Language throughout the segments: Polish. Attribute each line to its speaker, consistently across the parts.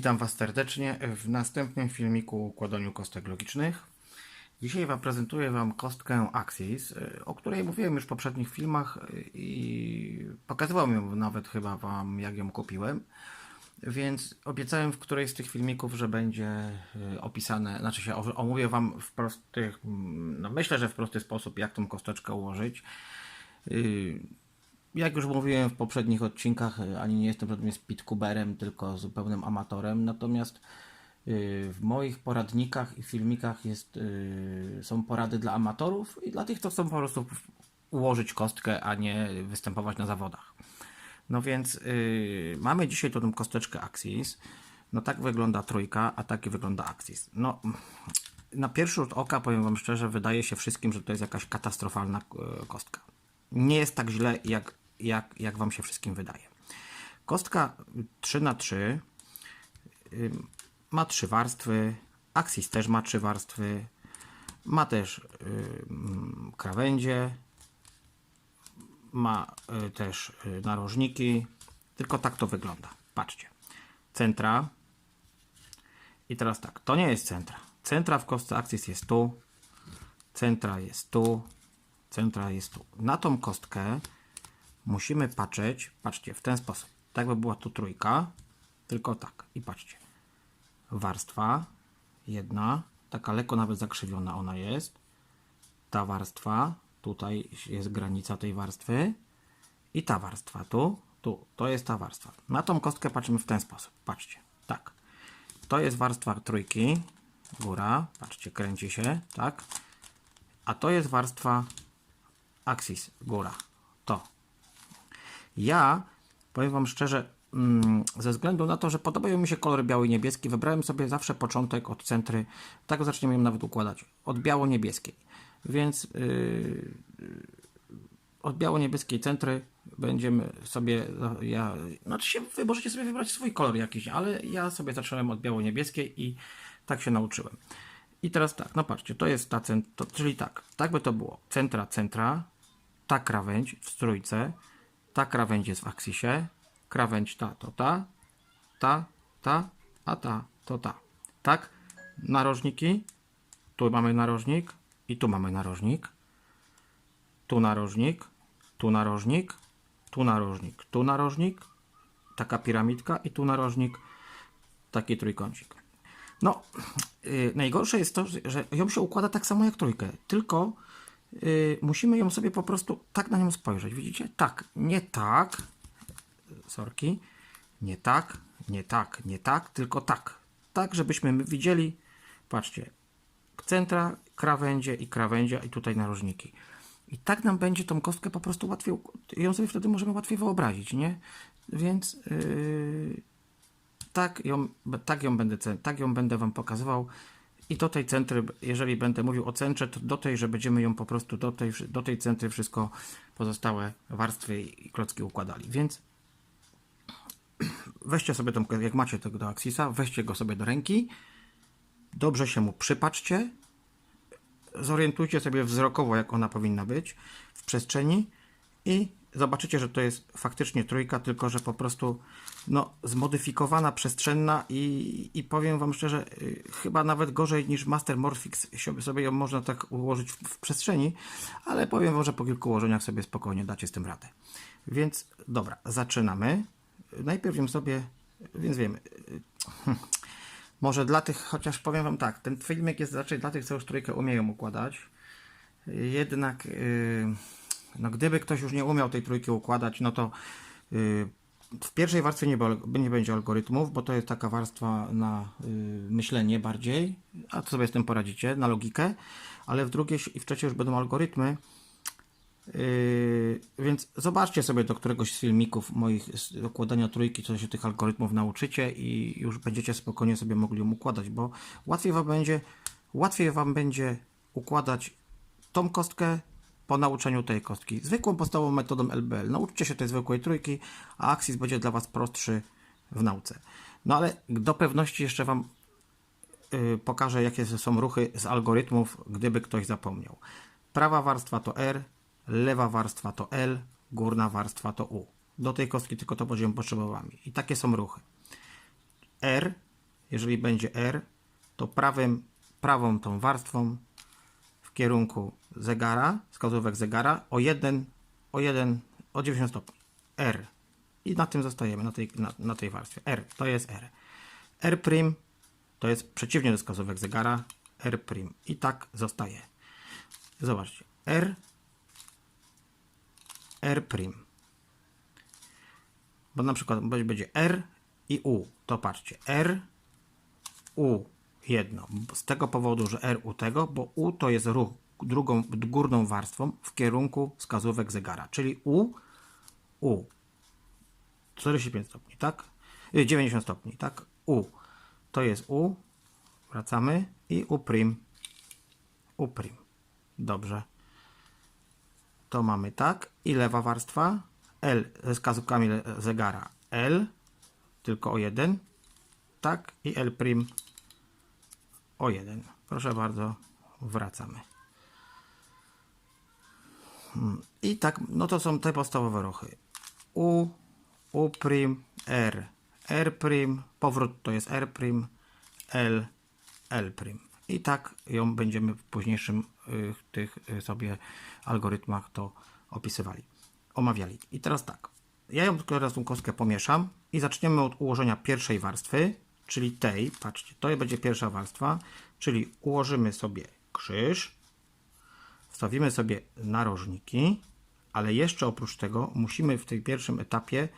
Speaker 1: Witam Was serdecznie w następnym filmiku o układaniu kostek logicznych. Dzisiaj Wam prezentuję Wam kostkę Axis, y, o której mówiłem już w poprzednich filmach y, i pokazywałem ją nawet chyba Wam, jak ją kupiłem. Więc obiecałem w którejś z tych filmików, że będzie y, opisane, znaczy się omówię Wam w prostych, mm, no myślę, że w prosty sposób, jak tą kosteczkę ułożyć. Jak już mówiłem w poprzednich odcinkach, y, ani nie jestem żadnym speedcuberem, tylko zupełnym amatorem. Natomiast y, w moich poradnikach i filmikach jest, y, są porady dla amatorów i dla tych, co chcą po prostu ułożyć kostkę, a nie występować na zawodach. No więc mamy dzisiaj tą kosteczkę Axis. No tak wygląda trójka, a tak wygląda Axis. No na pierwszy rzut oka, powiem Wam szczerze, wydaje się wszystkim, że to jest jakaś katastrofalna kostka. Nie jest tak źle, jak, jak, jak Wam się wszystkim wydaje. Kostka 3 na 3 ma trzy warstwy. Axis też ma trzy warstwy. Ma też krawędzie. Ma y, też y, narożniki. Tylko tak to wygląda. Patrzcie. Centra. I teraz tak, to nie jest centra. Centra w kostce Axis jest tu. Centra jest tu. Centra jest tu. Na tą kostkę musimy patrzeć, patrzcie, w ten sposób. Tak by była tu trójka, tylko tak. I patrzcie. Warstwa jedna, taka lekko nawet zakrzywiona ona jest. Ta warstwa, tutaj jest granica tej warstwy. I ta warstwa tu, tu, to jest ta warstwa. Na tą kostkę patrzymy w ten sposób. Patrzcie, tak. To jest warstwa trójki, góra, patrzcie, kręci się, tak. A to jest warstwa axis, góra, to. Ja, powiem Wam szczerze, mm, ze względu na to, że podobają mi się kolory biały i niebieski, wybrałem sobie zawsze początek od centry, tak zaczniemy ją nawet układać, od biało-niebieskiej. Więc yy, od biało-niebieskiej centry będziemy sobie, ja, znaczy się, wy możecie sobie wybrać swój kolor jakiś, ale ja sobie zacząłem od biało-niebieskiej i tak się nauczyłem. I teraz tak, no patrzcie, to jest ta centra, czyli tak, tak by to było, centra, centra, ta krawędź w trójce, ta krawędź jest w aksisie, krawędź ta to ta, ta, ta, a ta to ta. Tak? Narożniki, tu mamy narożnik i tu mamy narożnik. Tu narożnik, tu narożnik, tu narożnik, tu narożnik, taka piramidka i tu narożnik, taki trójkącik. No, yy, najgorsze jest to, że ją się układa tak samo jak trójkę, tylko yy, musimy ją sobie po prostu tak na nią spojrzeć. Widzicie? Tak, nie tak, sorki, nie tak, nie tak, nie tak, tylko tak. Tak, żebyśmy my widzieli, patrzcie, centra, krawędzie i krawędzia i tutaj narożniki. I tak nam będzie tą kostkę po prostu łatwiej, ją sobie wtedy możemy łatwiej wyobrazić, nie? Więc yy, tak, ją, tak, ją będę, tak ją będę Wam pokazywał. I do tej centry, jeżeli będę mówił o centrze, to do tej, że będziemy ją po prostu do tej, do tej centry wszystko pozostałe warstwy i klocki układali. Więc weźcie sobie tą, jak macie tego do Axisa, weźcie go sobie do ręki, dobrze się mu przypatrzcie, zorientujcie sobie wzrokowo, jak ona powinna być w przestrzeni. I zobaczycie, że to jest faktycznie trójka, tylko że po prostu no, zmodyfikowana, przestrzenna i, i powiem Wam szczerze, y, chyba nawet gorzej niż Master Morphix sobie- ją można tak ułożyć w, w przestrzeni, ale powiem Wam, że po kilku ułożeniach sobie spokojnie dacie z tym radę. Więc dobra, zaczynamy. Najpierw ją sobie, więc wiemy, może dla tych, chociaż powiem Wam tak, ten filmik jest raczej dla tych, co już trójkę umieją układać. Jednak, yy, no gdyby ktoś już nie umiał tej trójki układać, no to yy, w pierwszej warstwie nie, nie będzie algorytmów, bo to jest taka warstwa na yy, myślenie bardziej, a to sobie z tym poradzicie, na logikę, ale w drugiej i w trzeciej już będą algorytmy. Yy, więc zobaczcie sobie do któregoś z filmików moich z układania trójki, co się tych algorytmów nauczycie i już będziecie spokojnie sobie mogli ją układać, bo łatwiej wam będzie, łatwiej wam będzie układać tą kostkę po nauczeniu tej kostki. Zwykłą podstawową metodą LBL. Nauczcie się tej zwykłej trójki, a Axis będzie dla was prostszy w nauce. No ale do pewności jeszcze wam yy, pokażę, jakie są ruchy z algorytmów, gdyby ktoś zapomniał. Prawa warstwa to R, lewa warstwa to L, górna warstwa to U. Do tej kostki tylko to będziemy potrzebowali. I takie są ruchy. R jeżeli będzie R, to prawym, prawą tą warstwą w kierunku zegara, wskazówek zegara o 1, o 1, o 90 stopni. R. I na tym zostajemy, na tej, na, na tej warstwie. R, to jest R. R' to jest przeciwnie do wskazówek zegara. R'. I tak zostaje. Zobaczcie. R, R'. Bo na przykład będzie R i U. To patrzcie. R, U jedno. Z tego powodu, że R u tego, bo U to jest ruch drugą, górną warstwą w kierunku wskazówek zegara. Czyli U, U. 45 stopni, tak? Y, 90 stopni, tak? U. To jest U. Wracamy. I U prim. U prim. Dobrze. To mamy tak. I lewa warstwa. L ze wskazówkami zegara. L. Tylko o jeden. Tak. I L prim o jeden. Proszę bardzo. Wracamy. Hmm. I tak, no to są te podstawowe ruchy. U, U R, R powrót to jest R L, L. I tak ją będziemy w późniejszym y, tych y, sobie algorytmach to opisywali, omawiali. I teraz tak, ja ją teraz tą kostkę pomieszam i zaczniemy od ułożenia pierwszej warstwy, czyli tej, patrzcie, to będzie pierwsza warstwa, czyli ułożymy sobie krzyż, Wstawimy sobie narożniki, ale jeszcze oprócz tego musimy w tym pierwszym etapie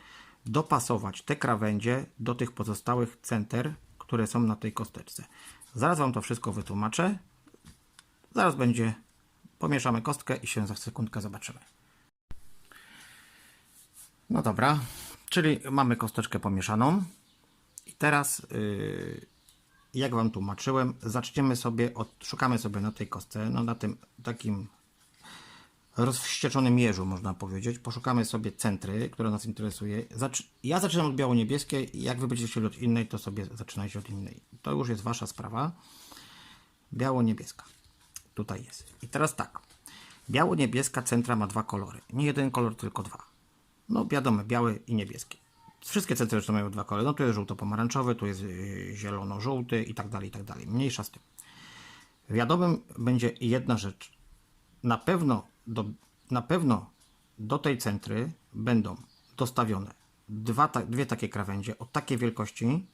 Speaker 1: dopasować te krawędzie do tych pozostałych center, które są na tej kosteczce. Zaraz Wam to wszystko wytłumaczę. Zaraz będzie, pomieszamy kostkę i się za sekundkę zobaczymy. No dobra, czyli mamy kosteczkę pomieszaną. I teraz, yy, jak Wam tłumaczyłem, zaczniemy sobie od, szukamy sobie na tej kostce, no na tym takim rozwścieczonym jeżu, można powiedzieć. Poszukamy sobie centry, które nas interesuje. Ja zaczynam od biało-niebieskiej, jak Wy będziecie chcieli od innej, to sobie zaczynajcie od innej. To już jest Wasza sprawa. Biało-niebieska. Tutaj jest. I teraz tak. Biało-niebieska centra ma dwa kolory. Nie jeden kolor, tylko dwa. No wiadomo, biały i niebieski. Wszystkie centry zresztą mają dwa kolory. No tu jest żółto-pomarańczowy, tu jest yy, zielono-żółty i tak dalej, i tak dalej. Mniejsza z tym. Wiadomym będzie jedna rzecz. Na pewno do, na pewno do tej centry będą dostawione dwa, ta, dwie takie krawędzie o takiej wielkości,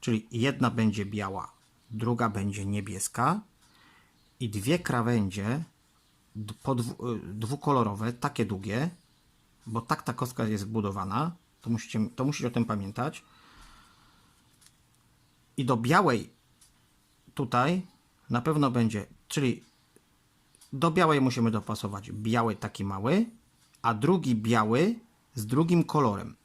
Speaker 1: czyli jedna będzie biała, druga będzie niebieska i dwie krawędzie y, dwukolorowe, takie długie, bo tak ta kostka jest zbudowana, to musicie, to musicie o tym pamiętać. I do białej tutaj na pewno będzie, czyli do białej musimy dopasować biały taki mały, a drugi biały z drugim kolorem.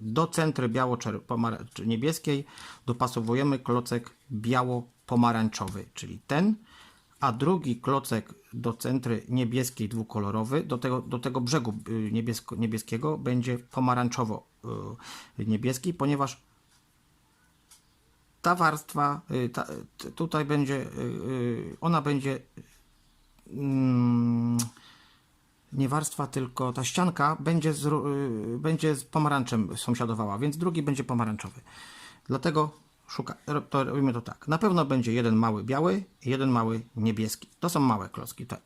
Speaker 1: Do centry biało-niebieskiej dopasowujemy klocek biało-pomarańczowy, czyli ten, a drugi klocek do centry niebieskiej dwukolorowy, do tego, do tego brzegu y, niebiesko, niebieskiego będzie pomarańczowo-niebieski, ponieważ ta warstwa y, ta, tutaj będzie, y, y, ona będzie mm, nie warstwa, tylko ta ścianka będzie z, y, będzie z pomarańczem sąsiadowała, więc drugi będzie pomarańczowy. Dlatego szuka, to robimy to tak. Na pewno będzie jeden mały biały i jeden mały niebieski. To są małe klocki. Tak.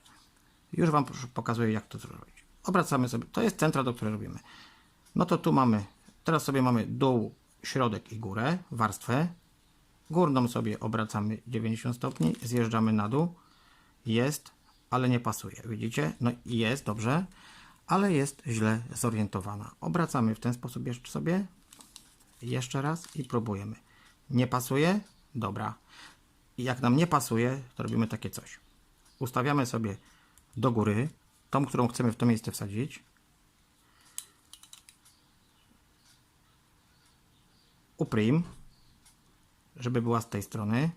Speaker 1: Już Wam pokazuję, jak to zrobić. Obracamy sobie. To jest centra, do której robimy. No to tu mamy, teraz sobie mamy dół, środek i górę, warstwę. Górną sobie obracamy 90 stopni, zjeżdżamy na dół. Jest, ale nie pasuje. Widzicie? No i jest, dobrze, ale jest źle zorientowana. Obracamy w ten sposób jeszcze sobie. Jeszcze raz i próbujemy. Nie pasuje? Dobra. I jak nam nie pasuje, to robimy takie coś. Ustawiamy sobie do góry tą, którą chcemy w to miejsce wsadzić. Uprim, żeby była z tej strony.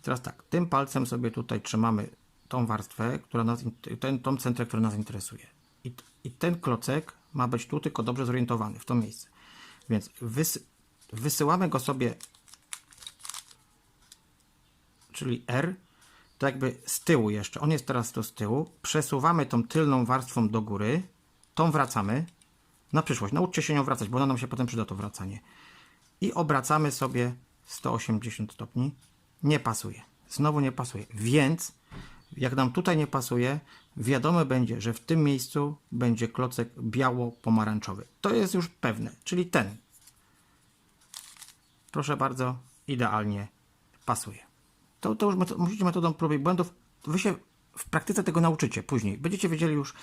Speaker 1: I teraz tak, tym palcem sobie tutaj trzymamy tą warstwę, która nas, ten, tą centrę, która nas interesuje. I, I ten klocek ma być tu tylko dobrze zorientowany w to miejsce. Więc wys, wysyłamy go sobie, czyli R, to jakby z tyłu jeszcze. On jest teraz tu z tyłu. Przesuwamy tą tylną warstwą do góry, tą wracamy na przyszłość. Nauczcie się nią wracać, bo ona nam się potem przyda to wracanie. i obracamy sobie 180 stopni. Nie pasuje. Znowu nie pasuje. Więc jak nam tutaj nie pasuje, wiadomo będzie, że w tym miejscu będzie klocek biało-pomarańczowy. To jest już pewne, czyli ten. Proszę bardzo, idealnie pasuje. To, to już meto- musicie metodą prób i błędów. Wy się w praktyce tego nauczycie później. Będziecie wiedzieli już,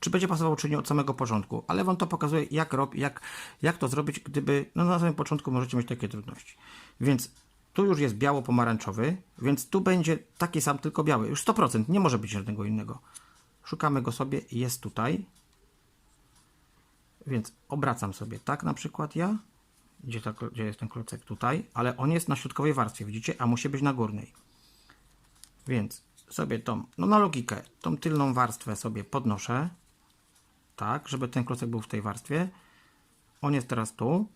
Speaker 1: czy będzie pasowało, czy nie od samego początku. Ale wam to pokazuje, jak, rob, jak, jak to zrobić, gdyby no, na samym początku możecie mieć takie trudności. Więc tu już jest biało-pomarańczowy, więc tu będzie taki sam, tylko biały. Już 100%, nie może być żadnego innego. Szukamy go sobie, jest tutaj. Więc obracam sobie tak na przykład ja. Gdzie, ta, gdzie jest ten klocek? Tutaj. Ale on jest na środkowej warstwie, widzicie? A musi być na górnej. Więc sobie tą, no na logikę, tą tylną warstwę sobie podnoszę. Tak, żeby ten klocek był w tej warstwie. On jest teraz tu.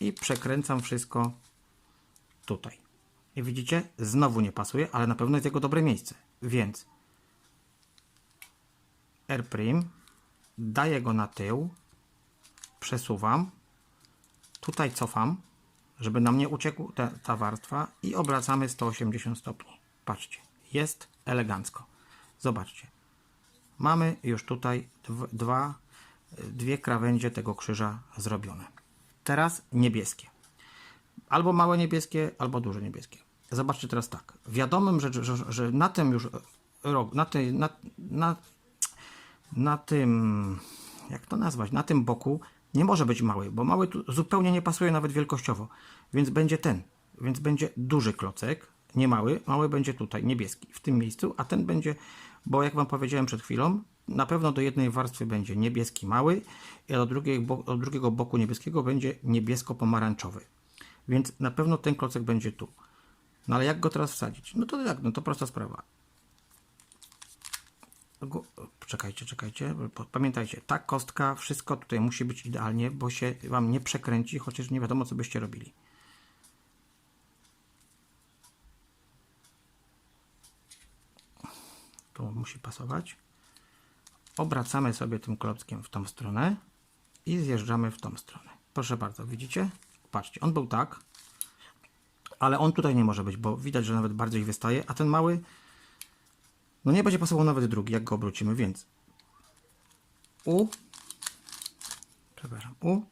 Speaker 1: I przekręcam wszystko tutaj. I widzicie? Znowu nie pasuje, ale na pewno jest jego dobre miejsce. Więc R', daję go na tył, przesuwam, tutaj cofam, żeby nam nie uciekł ta, warstwa i obracamy 180 stopni. Patrzcie, jest elegancko. Zobaczcie. Mamy już tutaj dw- dwa, dwie krawędzie tego krzyża zrobione. Teraz niebieskie. Albo małe niebieskie, albo duże niebieskie. Zobaczcie teraz tak. Wiadomym, że, że, że na tym już rok, na, tej, na, na, na tym, jak to nazwać, na tym boku nie może być mały, bo mały tu zupełnie nie pasuje nawet wielkościowo, więc będzie ten, więc będzie duży klocek, nie mały, mały będzie tutaj, niebieski, w tym miejscu, a ten będzie, bo jak Wam powiedziałem przed chwilą, na pewno do jednej warstwy będzie niebieski mały, a do, drugiej, bo- do drugiego boku niebieskiego będzie niebiesko-pomarańczowy. Więc na pewno ten klocek będzie tu. No ale jak go teraz wsadzić? No to jak? No to prosta sprawa. Czekajcie, czekajcie. Pamiętajcie, ta kostka, wszystko tutaj musi być idealnie, bo się Wam nie przekręci, chociaż nie wiadomo, co byście robili. Tu musi pasować. Obracamy sobie tym klockiem w tą stronę i zjeżdżamy w tą stronę. Proszę bardzo, widzicie? Patrzcie, on był tak, ale on tutaj nie może być, bo widać, że nawet bardziej wystaje, a ten mały no nie będzie pasował nawet drugi, jak go obrócimy, więc U, przepraszam, U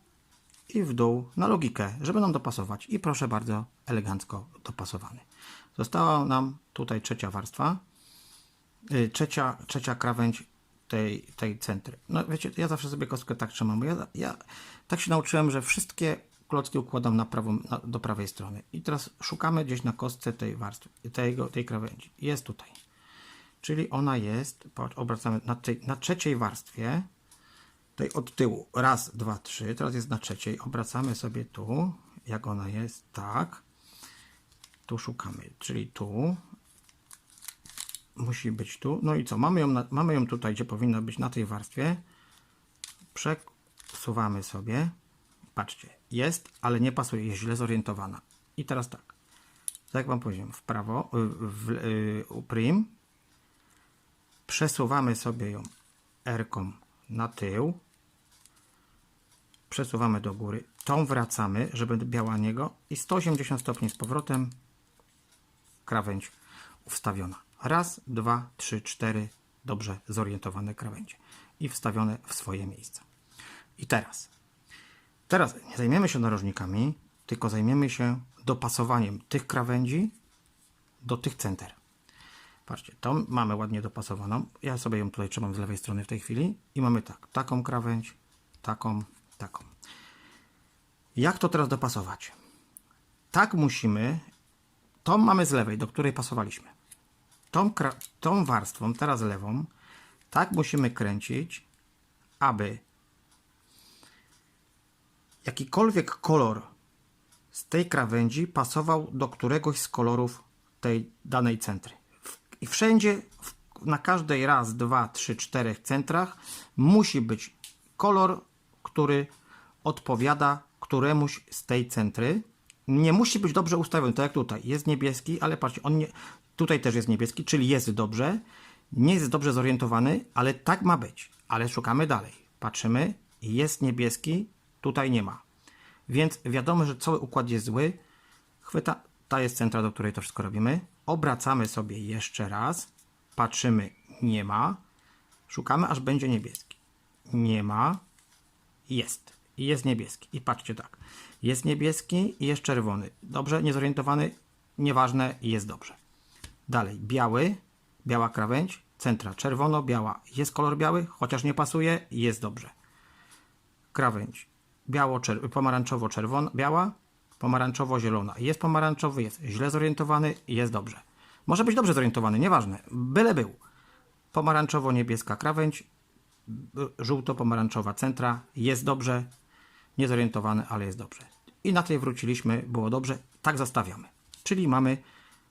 Speaker 1: i w dół na logikę, żeby nam dopasować. I proszę bardzo, elegancko dopasowany. Została nam tutaj trzecia warstwa, yy, trzecia, trzecia krawędź tej, tej centry. No wiecie, ja zawsze sobie kostkę tak trzymam, bo ja, ja tak się nauczyłem, że wszystkie klocki układam na prawą, na, do prawej strony. I teraz szukamy gdzieś na kostce tej warstwy, tego, tej krawędzi. Jest tutaj. Czyli ona jest, patrz, obracamy na, tej, na trzeciej warstwie, tej od tyłu, raz, dwa, trzy, teraz jest na trzeciej, obracamy sobie tu, jak ona jest, tak, tu szukamy, czyli tu, musi być tu, no i co, mamy ją, na, mamy ją tutaj, gdzie powinna być, na tej warstwie, przesuwamy sobie, patrzcie, jest, ale nie pasuje, jest źle zorientowana. I teraz tak, tak jak Wam powiedziałem, w prawo, w, w, u prim, przesuwamy sobie ją R na tył, przesuwamy do góry, tą wracamy, żeby biała niego. I 180 stopni z powrotem. Krawędź wstawiona. Raz, dwa, trzy, cztery. Dobrze zorientowane krawędzie. I wstawione w swoje miejsca. I teraz, teraz nie zajmiemy się narożnikami, tylko zajmiemy się dopasowaniem tych krawędzi do tych center. Patrzcie, tą mamy ładnie dopasowaną. Ja sobie ją tutaj trzymam z lewej strony w tej chwili i mamy tak, taką krawędź, taką, taką. Jak to teraz dopasować? Tak musimy, tą mamy z lewej, do której pasowaliśmy. Tą, tą warstwą, teraz lewą, tak musimy kręcić, aby jakikolwiek kolor z tej krawędzi pasował do któregoś z kolorów tej danej centry. I wszędzie, na każdej raz, dwa, trzy, czterech centrach musi być kolor, który odpowiada któremuś z tej centry. Nie musi być dobrze ustawiony, tak jak tutaj. Jest niebieski, ale patrzcie, on nie, tutaj też jest niebieski, czyli jest dobrze. Nie jest dobrze zorientowany, ale tak ma być. Ale szukamy dalej. Patrzymy, jest niebieski, tutaj nie ma Więc wiadomo, że cały układ jest zły. Chwyta, ta jest centra, do której to wszystko robimy. Obracamy sobie jeszcze raz. Patrzymy, nie ma. Szukamy, aż będzie niebieski. Nie ma. Jest. Jest niebieski. I patrzcie tak. Jest niebieski i jest czerwony. Dobrze, niezorientowany, nieważne, jest dobrze. Dalej, biały, biała krawędź, centra czerwono-biała. Jest kolor biały, chociaż nie pasuje, jest dobrze. Krawędź biało, czer- pomarańczowo-czerwona, biała, pomarańczowo-zielona. Jest pomarańczowy, jest źle zorientowany, jest dobrze. Może być dobrze zorientowany, nieważne, byle był. Pomarańczowo-niebieska krawędź, żółto-pomarańczowa centra, jest dobrze, niezorientowany, ale jest dobrze. I na tej wróciliśmy, było dobrze, tak zostawiamy. Czyli mamy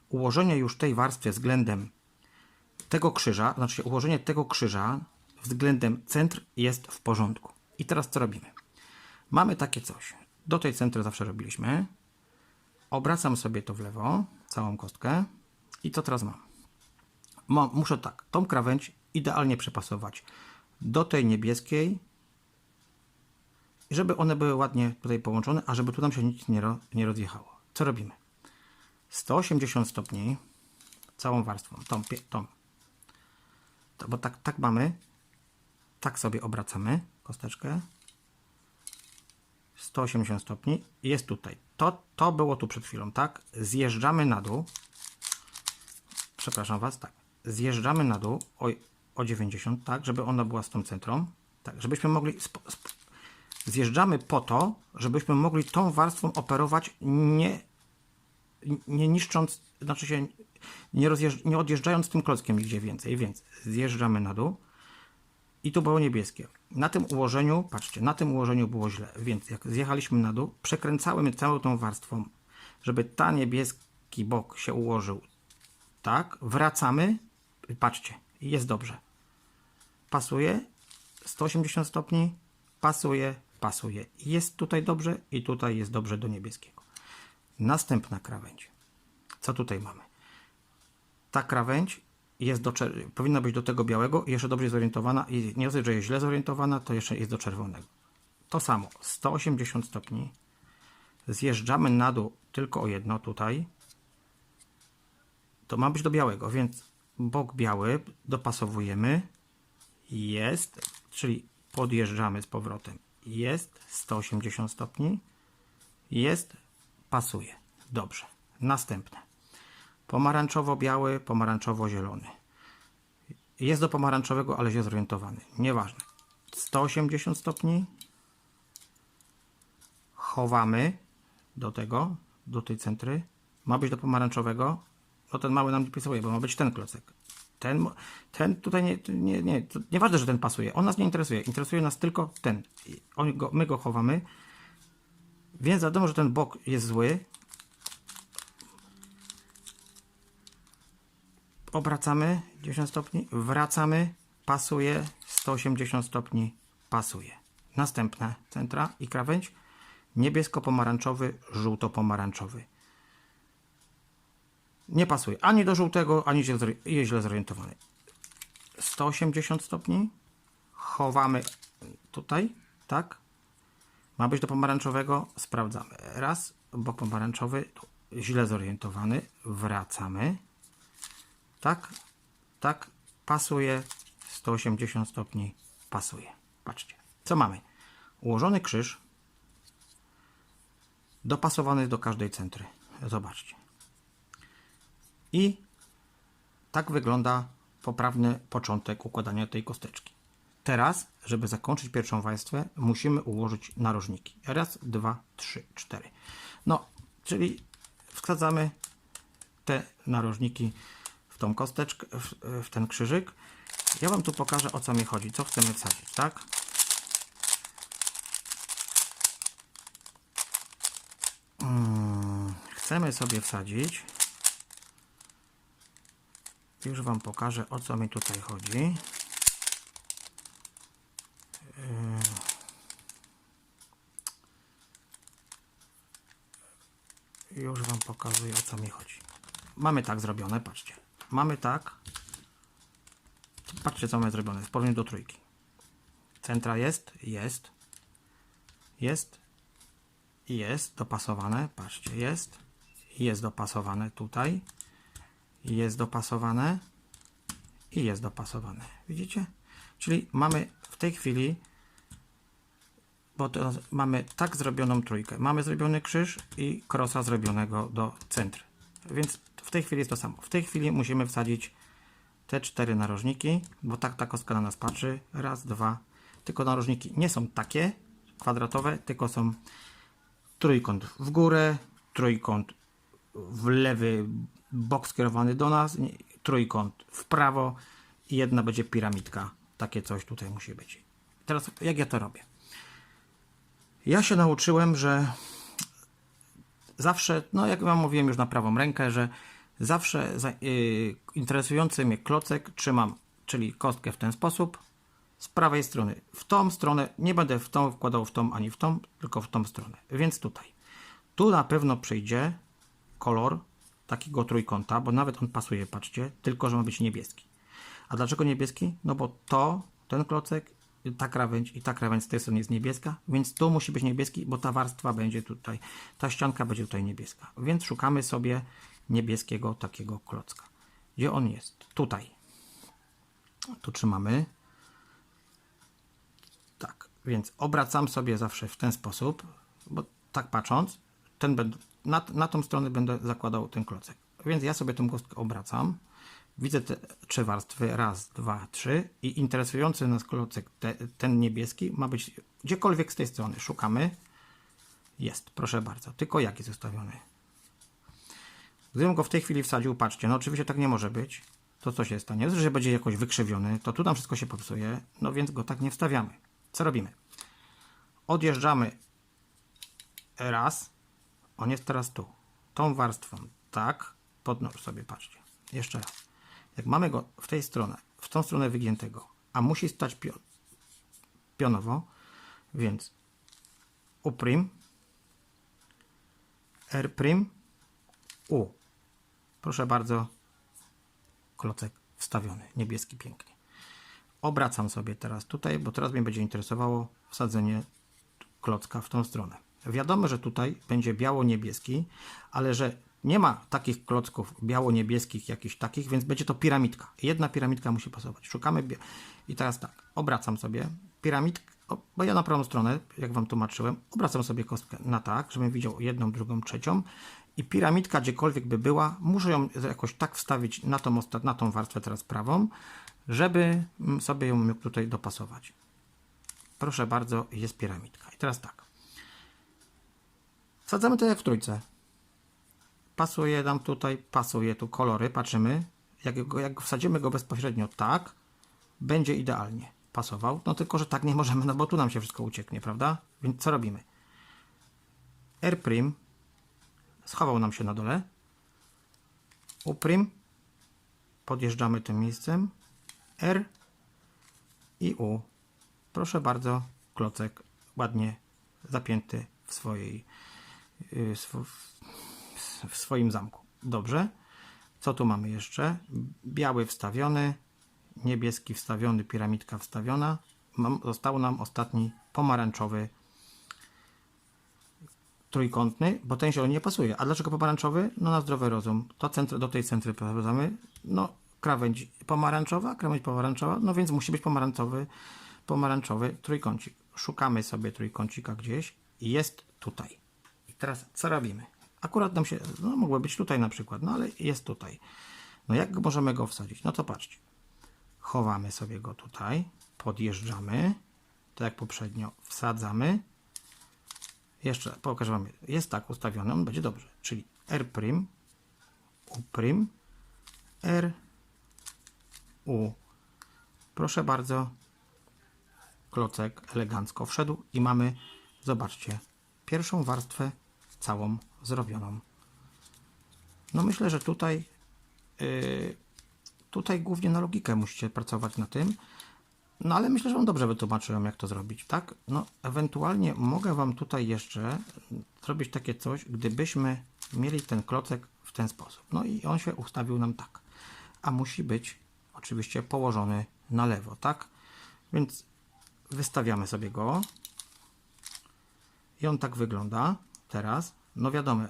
Speaker 1: ułożenie już tej warstwy względem tego krzyża, znaczy ułożenie tego krzyża względem centr jest w porządku. I teraz co robimy? Mamy takie coś. Do tej centry zawsze robiliśmy. Obracam sobie to w lewo, całą kostkę. I co teraz mam? Mam muszę tak, tą krawędź idealnie przepasować do tej niebieskiej, żeby one były ładnie tutaj połączone, a żeby tu nam się nic nie, ro, nie rozjechało. Co robimy? 180 stopni całą warstwą, tą, tą. To, bo tak, tak mamy, tak sobie obracamy kosteczkę. 180 stopni jest tutaj. To, to było tu przed chwilą, tak? Zjeżdżamy na dół. Przepraszam Was, tak. Zjeżdżamy na dół o, o 90, tak, żeby ona była z tą centrą. Tak, żebyśmy mogli. Zjeżdżamy po to, żebyśmy mogli tą warstwą operować nie, nie niszcząc, znaczy się nie, nie odjeżdżając tym klockiem nigdzie więcej. Więc zjeżdżamy na dół. I tu było niebieskie. Na tym ułożeniu, patrzcie, na tym ułożeniu było źle, więc jak zjechaliśmy na dół, przekręcałem całą tą warstwą, żeby ta niebieski bok się ułożył. Tak, wracamy, patrzcie, jest dobrze. Pasuje, 180 stopni, pasuje, pasuje. Jest tutaj dobrze i tutaj jest dobrze do niebieskiego. Następna krawędź. Co tutaj mamy? ta krawędź jest do, powinna być do tego białego i jeszcze dobrze zorientowana i nie dosyć, że jest źle zorientowana, to jeszcze jest do czerwonego. To samo, 180 stopni. Zjeżdżamy na dół tylko o jedno tutaj. To ma być do białego, więc bok biały dopasowujemy. Jest, czyli podjeżdżamy z powrotem. Jest 180 stopni. Jest, pasuje. Dobrze. Następne. Pomarańczowo-biały, pomarańczowo-zielony. Jest do pomarańczowego, ale źle zorientowany. Nieważne. 180 stopni. Chowamy do tego, do tej centry. Ma być do pomarańczowego. No ten mały nam nie pasuje, bo ma być ten klocek. Ten, ten tutaj nie, nie, nie, nieważne, że ten pasuje. On nas nie interesuje. Interesuje nas tylko ten. Go, my go chowamy. Więc wiadomo, że ten bok jest zły. Obracamy 90 stopni, wracamy, pasuje 180 stopni, pasuje. Następne centra i krawędź niebiesko-pomarańczowy, żółto-pomarańczowy. Nie pasuje ani do żółtego, ani jest źle zorientowany. 180 stopni, chowamy tutaj, tak? Ma być do pomarańczowego, sprawdzamy. Raz, bok pomarańczowy, źle zorientowany, wracamy. Tak, tak, pasuje. 180 stopni, pasuje. Patrzcie, co mamy? Ułożony krzyż, dopasowany do każdej centry. Zobaczcie. I tak wygląda poprawny początek układania tej kosteczki. Teraz, żeby zakończyć pierwszą warstwę, musimy ułożyć narożniki. Raz, dwa, trzy, cztery. No, czyli wsadzamy te narożniki tą kosteczkę, w, w ten krzyżyk. Ja Wam tu pokażę o co mi chodzi, co chcemy wsadzić, tak? Mm, Chcemy sobie wsadzić. Już Wam pokażę o co mi tutaj chodzi. Yy, Już Wam pokazuję o co mi chodzi. Mamy tak zrobione, patrzcie. Mamy tak. Patrzcie co mamy zrobione. W porównaniu do trójki. Centra jest, jest, jest, Jest dopasowane, patrzcie, jest. Jest dopasowane tutaj. Jest dopasowane. I jest dopasowane. Widzicie? Czyli mamy w tej chwili, bo mamy tak zrobioną trójkę. Mamy zrobiony krzyż i krosa zrobionego do centry. Więc tej chwili jest to samo. W tej chwili musimy wsadzić te cztery narożniki, bo tak ta kostka na nas patrzy. Raz, dwa. Tylko narożniki nie są takie kwadratowe, tylko są trójkąt w górę, trójkąt w lewy bok skierowany do nas, trójkąt w prawo i jedna będzie piramidka. Takie coś tutaj musi być. Teraz jak ja to robię? Ja się nauczyłem, że zawsze, no jak wam mówiłem już na prawą rękę, że zawsze za, yy, interesujący mnie klocek trzymam, czyli kostkę w ten sposób, z prawej strony. W tą stronę, nie będę w tą wkładał w tą ani w tą, tylko w tą stronę. Więc tutaj. Tu na pewno przyjdzie kolor takiego trójkąta, bo nawet on pasuje, patrzcie, tylko że ma być niebieski. A dlaczego niebieski? No bo to, ten klocek, ta krawędź i ta krawędź z tej strony jest niebieska, więc tu musi być niebieski, bo ta warstwa będzie tutaj, ta ścianka będzie tutaj niebieska. Więc szukamy sobie niebieskiego takiego klocka. Gdzie on jest? Tutaj. Tu trzymamy. Tak, więc obracam sobie zawsze w ten sposób, bo tak patrząc, ten będę, na, na tą stronę będę zakładał ten klocek. Więc ja sobie tę kostkę obracam. Widzę te trzy warstwy, raz, dwa, trzy i interesujący nas klocek, te, ten niebieski, ma być gdziekolwiek z tej strony. Szukamy. Jest, proszę bardzo. Tylko jaki jest ustawiony? Gdybym go w tej chwili wsadził, patrzcie, no oczywiście tak nie może być. To co się stanie? Że będzie jakoś wykrzywiony, to tu nam wszystko się popsuje, no więc go tak nie wstawiamy. Co robimy? Odjeżdżamy raz, on jest teraz tu. Tą warstwą, tak, podnóż sobie, patrzcie. Jeszcze raz. Jak mamy go w tej stronę, w tą stronę wygiętego, a musi stać pion, pionowo, więc uprim, rprim, u. Proszę bardzo, klocek wstawiony, niebieski pięknie. Obracam sobie teraz tutaj, bo teraz mnie będzie interesowało wsadzenie klocka w tą stronę. Wiadomo, że tutaj będzie biało-niebieski, ale że nie ma takich klocków biało-niebieskich, jakichś takich, więc będzie to piramidka. Jedna piramidka musi pasować. Szukamy. I teraz tak, obracam sobie piramidkę, bo ja na prawą stronę, jak Wam tłumaczyłem, obracam sobie kostkę na tak, żebym widział jedną, drugą, trzecią. I piramidka, gdziekolwiek by była, muszę ją jakoś tak wstawić na tą, na tą warstwę teraz prawą, żeby mm, sobie ją mógł tutaj dopasować. Proszę bardzo, jest piramidka. I teraz tak. Wsadzamy to jak w trójce. Pasuje nam tutaj, pasuje tu kolory, patrzymy. Jak, go, jak wsadzimy go bezpośrednio tak, będzie idealnie pasował. No tylko, że tak nie możemy, no bo tu nam się wszystko ucieknie, prawda? Więc co robimy? R' schował nam się na dole. U', podjeżdżamy tym miejscem. R i U. Proszę bardzo, klocek ładnie zapięty w swojej y, w swoim zamku. Dobrze. Co tu mamy jeszcze? Biały wstawiony, niebieski wstawiony, piramidka wstawiona. Został nam ostatni pomarańczowy trójkątny, bo ten zielony nie pasuje. A dlaczego pomarańczowy? No na zdrowy rozum. To centr, do tej centry prowadzamy. No krawędź pomarańczowa, krawędź pomarańczowa, no więc musi być pomarańczowy, pomarańczowy trójkącik. Szukamy sobie trójkącika gdzieś i jest tutaj. I teraz co robimy? Akurat nam się, no mogło być tutaj na przykład, no ale jest tutaj. No jak możemy go wsadzić? No to patrzcie. Chowamy sobie go tutaj, podjeżdżamy, tak jak poprzednio, wsadzamy. Jeszcze pokażę Wam, jest tak ustawiony, on będzie dobrze. Czyli R', U', R, U. Proszę bardzo, klocek elegancko wszedł i mamy, zobaczcie, pierwszą warstwę całą zrobioną. No myślę, że tutaj yy, tutaj głównie na logikę musicie pracować na tym. No ale myślę, że Wam dobrze wytłumaczyłem, jak to zrobić, tak? No, ewentualnie mogę Wam tutaj jeszcze zrobić takie coś, gdybyśmy mieli ten klocek w ten sposób. No i on się ustawił nam tak. A musi być oczywiście położony na lewo, tak? Więc wystawiamy sobie go. I on tak wygląda. teraz, no wiadomo,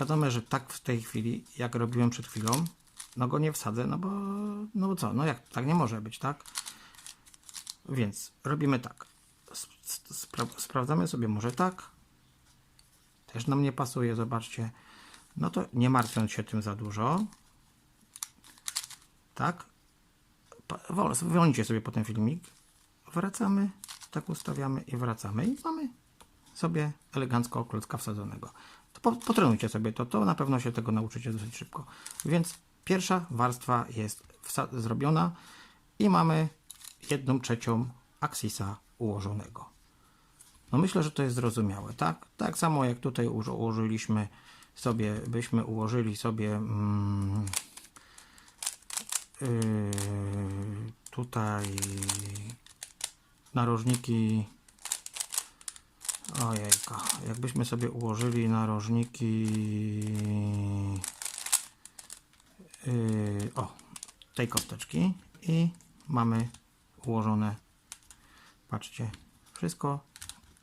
Speaker 1: wiadomo, że tak w tej chwili, jak robiłem przed chwilą, no go nie wsadzę, no bo, no bo co, no jak, tak nie może być, tak? Więc robimy tak. Sp- Spra sprawdzamy sobie może tak. Też nam nie pasuje, zobaczcie. No to nie martwiąc się tym za dużo. Tak. Wyłączcie sobie potem filmik. Wracamy, tak ustawiamy i wracamy. I mamy sobie elegancko klocka wsadzonego. To po, potrenujcie sobie to, to na pewno się tego nauczycie dosyć szybko. Więc pierwsza warstwa jest zrobiona i mamy jedną trzecią aksisa ułożonego. No myślę, że to jest zrozumiałe, tak? Tak samo jak tutaj uło- ułożyliśmy sobie, byśmy ułożyli sobie mm, yy, tutaj narożniki ojejka, jakbyśmy sobie ułożyli narożniki yy, o, tej kosteczki i mamy ułożone patrzcie, wszystko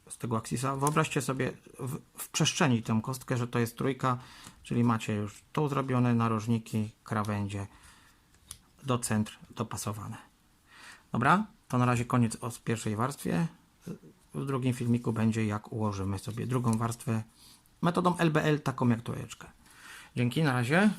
Speaker 1: z tego aksisa. Wyobraźcie sobie w, w przestrzeni tę kostkę, że to jest trójka, czyli macie już tu zrobione narożniki, krawędzie do centr dopasowane. Dobra, to na razie koniec o pierwszej warstwie. W drugim filmiku będzie jak ułożymy sobie drugą warstwę metodą LBL, taką jak trójeczkę. Dzięki, na razie.